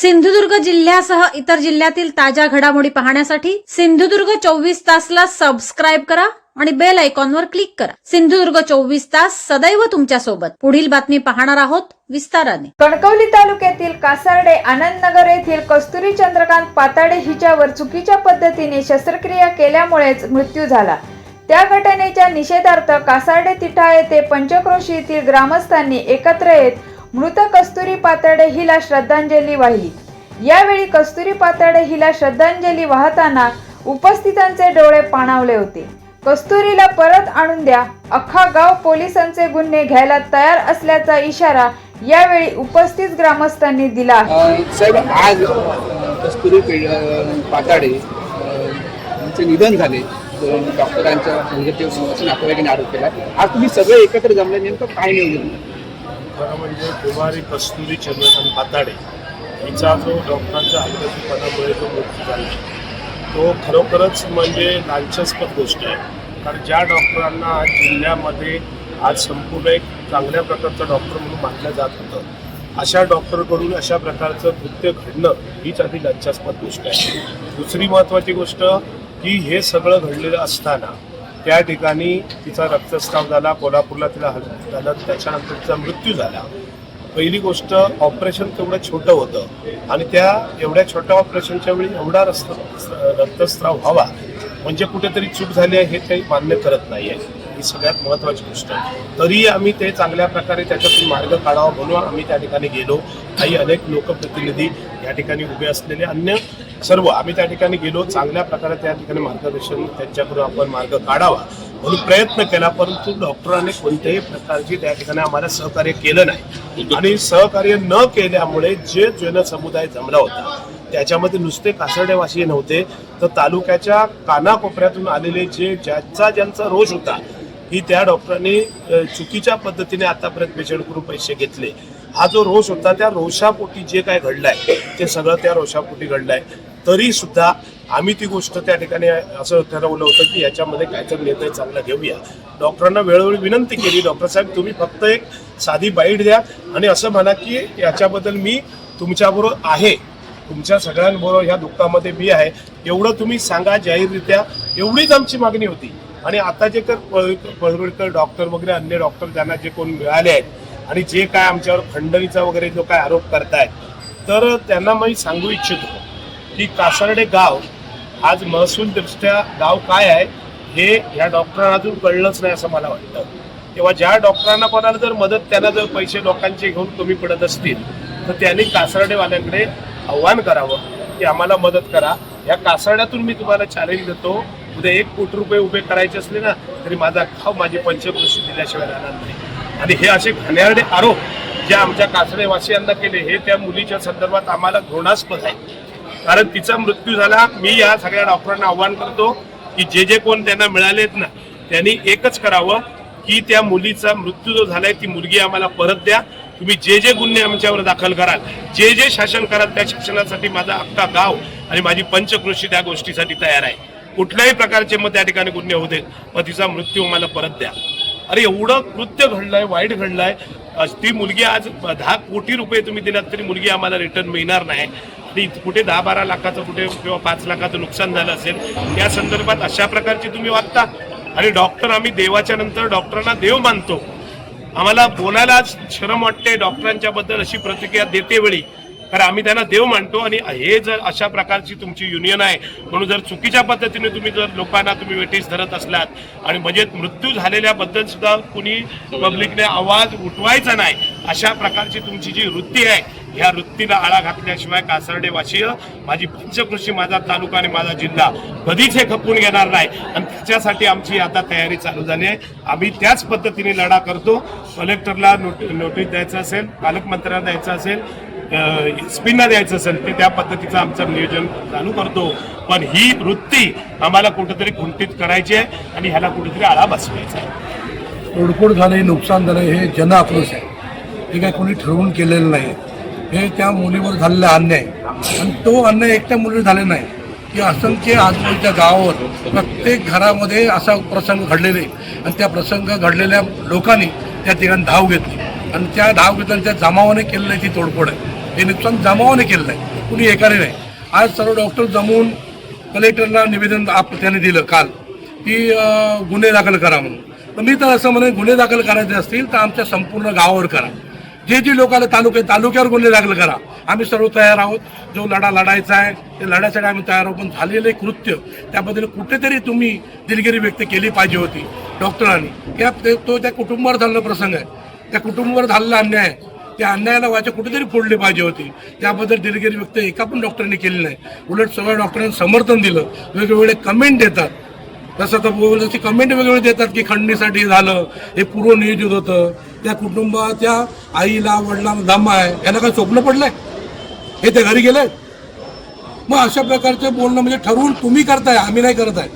सिंधुदुर्ग जिल्ह्यासह इतर जिल्ह्यातील ताज्या घडामोडी पाहण्यासाठी सिंधुदुर्ग चोवीस तासला सबस्क्राईब करा आणि बेल आयकॉनवर क्लिक करा. सिंधुदुर्ग चोवीस तास सदैव तुमच्यासोबत. पुढील बातमी पाहणार आहोत विस्ताराने. कणकवली तालुक्यातील कासार्डे आनंदनगर येथील कस्तुरी चंद्रकांत पाताडे हिच्यावर चुकीच्या पद्धतीने शस्त्रक्रिया केल्यामुळेच मृत्यू झाला. त्या घटनेच्या निषेधार्थ कासार्डे तिठा येथे पंचक्रोशी येथील ग्रामस्थांनी एकत्र येत मृत कस्तुरी पाताडे हिला श्रद्धांजली वाहिली. यावेळी कस्तुरी पाताडे हिला श्रद्धांजली वाहताना उपस्थितांचे डोळे पाणावले होते. कस्तुरीला परत आणून द्या अख्खा गाव पोलिसांचे गुन्हे घ्यायला तयार असल्याचा इशारा यावेळी उपस्थित ग्रामस्थांनी दिला. साहेब आज कस्तुरी पे- पाताडे यांचे निधन झाले. डॉक्टरांच्या नातेवाईकांनी आरोप केला. आज तुम्ही सगळे एकत्र जमले नेमकं काय नियोजन? खरं म्हणजे कुमारी कस्तुरी चंद्रकांत पाताडे हिचा जो डॉक्टरांच्या हलगर्जीपणामुळे जो मृत्यू झाला तो खरोखरच म्हणजे लांछास्पद गोष्ट आहे. कारण ज्या डॉक्टरांना आज जिल्ह्यामध्ये आज संपूर्ण एक चांगल्या प्रकारचा डॉक्टर म्हणून मानलं जात होतं अशा डॉक्टरकडून अशा प्रकारचं कृत्य घडणं हीच आधी लज्जास्पद गोष्ट आहे. दुसरी महत्त्वाची गोष्ट की हे सगळं घडलेलं असताना त्या ठिकाणी तिचा रक्तस्राव झाला कोल्हापूरला तिला हल झाला त्याच्यानंतर तिचा मृत्यू झाला. पहिली गोष्ट ऑपरेशन तेवढं छोटं होतं आणि त्या एवढ्या छोट्या ऑपरेशनच्या वेळी एवढा रस्त रक्तस्राव व्हावा म्हणजे कुठेतरी चूक झाली आहे हे काही मान्य करत नाही आहे ही सगळ्यात महत्त्वाची गोष्ट तरी आम्ही ते चांगल्या प्रकारे त्याच्यातून मार्ग काढावा म्हणून आम्ही त्या ठिकाणी गेलो. काही अनेक लोकप्रतिनिधी या ठिकाणी उभे असलेले अन्य सर्व आम्ही त्या ठिकाणी गेलो चांगल्या प्रकारे त्या ठिकाणी मार्गदर्शन त्यांच्याकडून आपण मार्ग काढावा म्हणून प्रयत्न केला परंतु डॉक्टरांनी कोणत्याही प्रकारची त्या ठिकाणी आम्हाला सहकार्य केलं नाही. आणि सहकार्य न केल्यामुळे जे जनसमुदाय जमला होता त्याच्यामध्ये नुसते कासर्डेवासी नव्हते तर तालुक्याच्या कानाकोपऱ्यातून आलेले जे ज्यांचा ज्यांचा रोष होता की त्या डॉक्टरांनी चुकीच्या पद्धतीने आतापर्यंत पेशंट करून पैसे घेतले. हा जो रोष होता त्या रोषापोटी जे काय घडलंय ते सगळं त्या रोषापोटी घडलंय. तरी सुद्धा आम्ही ती गोष्ट त्या ठिकाणी असं ठरवलं होतं की याच्यामध्ये काहीतरी निर्णय चांगला घेऊया. डॉक्टरांना वेळोवेळी विनंती केली. डॉक्टर साहेब तुम्ही फक्त एक साधी बाईट द्या आणि असं म्हणा की याच्याबद्दल मी तुमच्याबरोबर आहे. तुमच्या सगळ्यांबरोबर ह्या दुःखामध्ये मी आहे. एवढं तुम्ही सांगा जाहीररित्या. एवढीच आमची मागणी होती. आणि आता जे तर पळवळकर डॉक्टर वगैरे अन्य डॉक्टर त्यांना जे कोण मिळाले आहेत आणि जे काय आमच्यावर खंडणीचा वगैरे जो काय आरोप करतायत तर त्यांना मी सांगू इच्छितो. की कासार्डे गाव आज महसूलदृष्ट्या गाव काय आहे हे ह्या डॉक्टरांना अजून कळलंच नाही असं मला वाटतं. तेव्हा ज्या डॉक्टरांना कोणाला जर मदत त्यांना जर पैसे लोकांचे घेऊन कमी पडत असतील तर त्यांनी कासार्डेवाल्यांकडे आव्हान करावं की आम्हाला मदत करा. या कासार्ड्यातून मी तुम्हाला चॅलेंज देतो. उद्या एक कोटी रुपये उभे करायचे असले ना तरी माझा खाव माझी पंचकृषी दिल्याशिवाय राहणार नाही. आणि हे असे घाणेरडे आरोप जे आमच्या कासडेवासियांना केले हे त्या मुलीच्या संदर्भात आम्हाला घृणास्पद आहे. कारण तिचा मृत्यू झाला. मी या सगळ्या डॉक्टरांना आव्हान करतो की जे जे कोण त्यांना मिळालेत ना त्यांनी एकच करावं की त्या मुलीचा मृत्यू जो झालाय ती मुलगी आम्हाला परत द्या. तुम्ही जे जे गुन्हे आमच्यावर दाखल कराल जे जे शासन कराल त्या शिक्षणासाठी माझा अख्खा गाव आणि माझी पंचकृषी त्या गोष्टीसाठी तयार आहे. कुठल्याही प्रकारचे मग त्या ठिकाणी गुन्हे होते मग तिचा मृत्यू आम्हाला परत द्या. अरे एवढं कृत्य घडलंय वाईट घडलंय. ती मुलगी आज दहा कोटी रुपये तुम्ही दिलात तरी मुलगी आम्हाला रिटर्न मिळणार नाही. आणि कुठे दहा बारा लाखाचं कुठे किंवा पाच लाखाचं नुकसान झालं असेल या संदर्भात अशा प्रकारची तुम्ही वागता? आणि डॉक्टर आम्ही देवाच्या नंतर डॉक्टरांना देव मानतो. आम्हाला बोलायला शरम वाटते डॉक्टरांच्या बद्दल अशी प्रतिक्रिया देते वेळी कारण आम्ही त्यांना देव मानतो आणि हे जर अशा प्रकारची तुमची युनियन आहे म्हणून जर चुकीच्या पद्धतीने तुम्ही जर लोकांना तुम्ही वेटीस धरत असलात आणि म्हणजे मृत्यू झालेल्याबद्दल सुद्धा कुणी पब्लिकने आवाज उठवायचा नाही अशा प्रकारची तुमची जी वृत्ती आहे ह्या वृत्तीला आळा घातल्याशिवाय कासर्डे वाशीय माझी पंचकृषी माझा तालुका आणि माझा जिल्हा कधीच हे खपून घेणार नाही. आणि त्याच्यासाठी आमची आता तयारी चालू झाली आहे. आम्ही त्याच पद्धतीने लढा करतो. कलेक्टरला नोट नोटीस द्यायचं असेल पालकमंत्र्यांना द्यायचं असेल स्पिनर यायचं असेल ते त्या पद्धतीचं आमचं नियोजन चालू करतो. पण ही वृत्ती आम्हाला कुठेतरी खुंटीत करायची आहे आणि ह्याला कुठेतरी आळा बसवायचा आहे. तोडफोड झाले नुकसान झालं हे जन आक्रोश आहे. हे काय कोणी ठरवून केलेलं नाही. हे त्या मुलीवर झालेला अन्याय. आणि तो अन्याय एकट्या मुलीवर झाले नाही. की असंख्य आजूबाजूच्या गावावर प्रत्येक घरामध्ये असा प्रसंग घडलेले आणि त्या प्रसंग घडलेल्या लोकांनी त्या ठिकाणी धाव घेतली. आणि त्या धाव जमावाने केलेलं जमावाने ती तोडफोड आहे. हे नुकसान जमावाने केलेलं आहे. कुणी एकाने नाही. आज सर्व डॉक्टर जमवून कलेक्टरला निवेदन आप त्याने दिलं काल. की गुन्हे दाखल करा म्हणून. तर मी तर असं म्हणेन गुन्हे दाखल करायचे असतील तर आमच्या संपूर्ण गावावर करा. जे जे लोकांना तालुके तालुक्यावर गुन्हे दाखल करा. आम्ही सर्व तयार आहोत. जो लढा लढायचा आहे ते लढ्यासाठी आम्ही तयार आहोत. पण झालेले कृत्य त्याबद्दल कुठेतरी तुम्ही दिलगिरी व्यक्त केली पाहिजे होती. डॉक्टरांनी. त्या तो त्या कुटुंबावर झालेला प्रसंग आहे. त्या कुटुंबावर झालेला अन्याय त्या अन्यायाला वाचा कुठेतरी फोडली पाहिजे होती. त्याबद्दल दिलगिरी व्यक्त एका पण डॉक्टरांनी केली नाही. उलट सगळ्या डॉक्टरांनी समर्थन दिलं. वेगवेगळे कमेंट देतात. तसं तर जशी कमेंट वेगवेगळे देतात की खंडणीसाठी झालं हे पूर्व नियोजित होतं. त्या कुटुंबाच्या आईला वडिलांना दम आहे. यांना काय स्वप्न पडलंय? हे ते घरी गेले मग अशा प्रकारचं बोलणं म्हणजे ठरवून तुम्ही करताय आम्ही नाही करत आहे.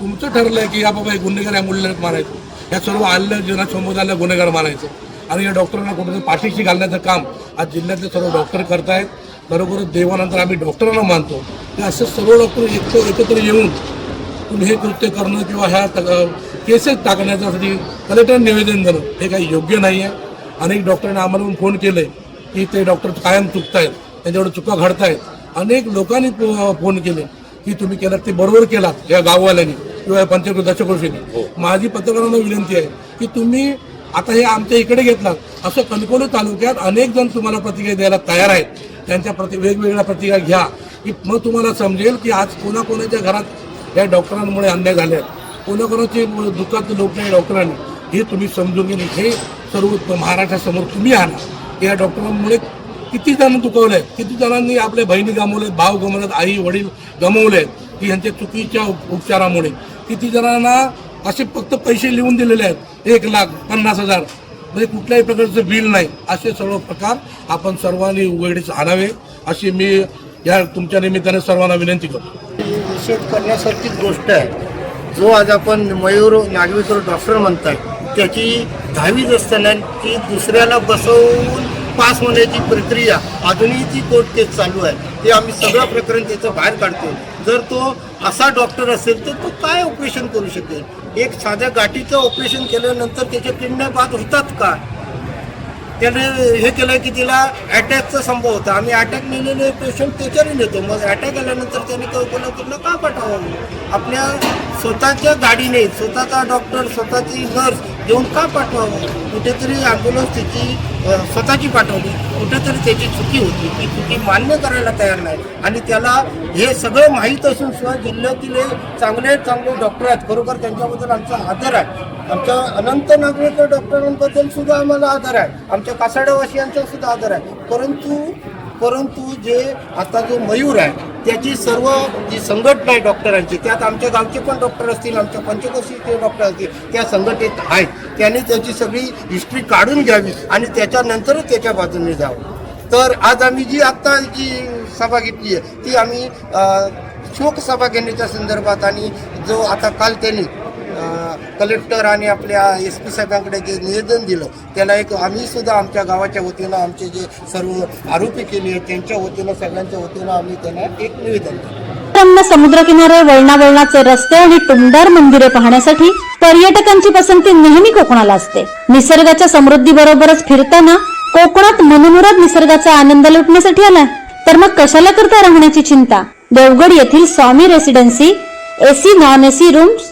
तुमचं ठरलंय की या बाबा हे गुन्हेगार या मुलीला मारायचं. या सर्व आल्या जीवनात समोर आल्या गुन्हेगार मारायचं. आणि या डॉक्टरांना कुठेतरी पाठीशी घालण्याचं काम आज जिल्ह्यातले सर्व डॉक्टर करतायत. बरोबरच देवानंतर आम्ही डॉक्टरांना मानतो. की असे सर्व डॉक्टर एकत्र एकत्र येऊन तुम्ही हे कृत्य करणं किंवा ह्या केसेस टाकण्याच्यासाठी कलेक्टर निवेदन देणं हे काही योग्य नाही आहे अनेक डॉक्टरांनी आम्हाला फोन केले की ते डॉक्टर कायम चुकतायत त्यांच्यावर चुका घडतायत. अनेक लोकांनी फोन केले की तुम्ही केलात ते बरोबर केलात या गाववाल्यांनी किंवा या पंचकृ दशकृषीने माझी पत्रकारांना विनंती आहे की तुम्ही आता हे आमच्या इकडे घेतलात असं कणकवली तालुक्यात अनेक जण तुम्हाला प्रतिक्रिया द्यायला तयार आहेत. त्यांच्या प्रति वेगवेगळ्या प्रतिक्रिया घ्या. की मग तुम्हाला समजेल की आज कोणाकोणाच्या घरात या डॉक्टरांमुळे अन्याय झाले आहेत. कोणाकोणाचे दुःखात लोक नाही डॉक्टरांनी हे तुम्ही समजून घेणे हे सर्व महाराष्ट्रासमोर तुम्ही आणा या डॉक्टरांमुळे किती जण दुखवले किती जणांनी आपल्या बहिणी गमावले भाव गमावलेत आई वडील गमावले की यांच्या चुकीच्या उपचारामुळे. किती जणांना असे फक्त पैसे लिहून दिलेले आहेत? एक लाख पन्नास हजार. म्हणजे कुठल्याही प्रकारचं बिल नाही. असे सर्व प्रकार आपण सर्वांनी उघडीस आणावे. अशी मी या तुमच्या निमित्ताने सर्वांना विनंती करतो. निषेध करण्यासारखीच गोष्ट आहे. जो आज आपण मयूर नागवेकर डॉक्टर म्हणताय त्याची दहावीच असताना ती दुसऱ्याला बसवून पास होण्याची प्रक्रिया अजूनही ती कोर्ट केस चालू आहे. ते आम्ही सगळं प्रकरण त्याचं बाहेर काढतो. जर तो असा डॉक्टर असेल तर तो काय ऑपरेशन करू शकेल? एक साध्या गाठीचं ऑपरेशन केल्यानंतर त्याचे किडण्या बाद होतात का? त्याने हे केलं की तिला अटॅकचा संभव होता. आम्ही अटॅक नेलेले पेशंट त्याच्याने नेतो. मग अटॅक आल्यानंतर त्याने कोल्हापूरला का पाठवावं आपल्या स्वतःच्या गाडीने स्वतःचा डॉक्टर स्वतःची नर्स देऊन का पाठवावं कुठेतरी ॲम्ब्युलन्स त्याची स्वतःची पाठवली. कुठेतरी त्याची चुकी होती. ती चुकी मान्य करायला तयार नाही. आणि त्याला हे सगळं माहीत असून सुद्धा जिल्ह्यातील चांगले चांगले डॉक्टर आहेत. खरोखर त्यांच्याबद्दल आमचा आदर आहे. आमच्या अनंत नागरिक डॉक्टरांबद्दल सुद्धा आम्हाला आदर आहे. आमच्या कासाडावासियांचा सुद्धा आदर आहे. परंतु परंतु जे आता जो मयूर आहे त्याची सर्व जी संघटना आहे डॉक्टरांची त्यात आमच्या गावचे पण डॉक्टर असतील आमच्या पंचकोशीचे डॉक्टर असतील त्या संघटनेत आहेत. त्यांनी त्याची सगळी हिस्ट्री काढून घ्यावी आणि त्याच्यानंतरच त्याच्या बाजूने जावं. तर आज आम्ही जी आत्ता जी सभा घेतली आहे ती आम्ही शोकसभा शोक सभा घेण्याच्या संदर्भात आणि जो आता काल त्यांनी कलेक्टर आणि आपल्या एस पी साहेबांकडे जे निवेदन दिलं त्याला एक आम्ही सुद्धा आमच्या गावाच्या वतीनं आमचे जे सर्व आरोपी केले आहेत त्यांच्या वतीनं सगळ्यांच्या वतीनं आम्ही त्यांना एक निवेदन दिलं. रम्य समुद्रकिनारे वळणावळणाचे रस्ते आणि टुमदार मंदिरे पाहण्यासाठी पर्यटकांची पसंती नेहमी कोकणाला असते. निसर्गाच्या समृद्धी बरोबरच फिरताना कोकणात मनमुराद निसर्गाचा आनंद लुटण्यासाठी आलाय. तर मग कशाला करता राहण्याची चिंता? देवगड येथील Swami residency AC non AC rooms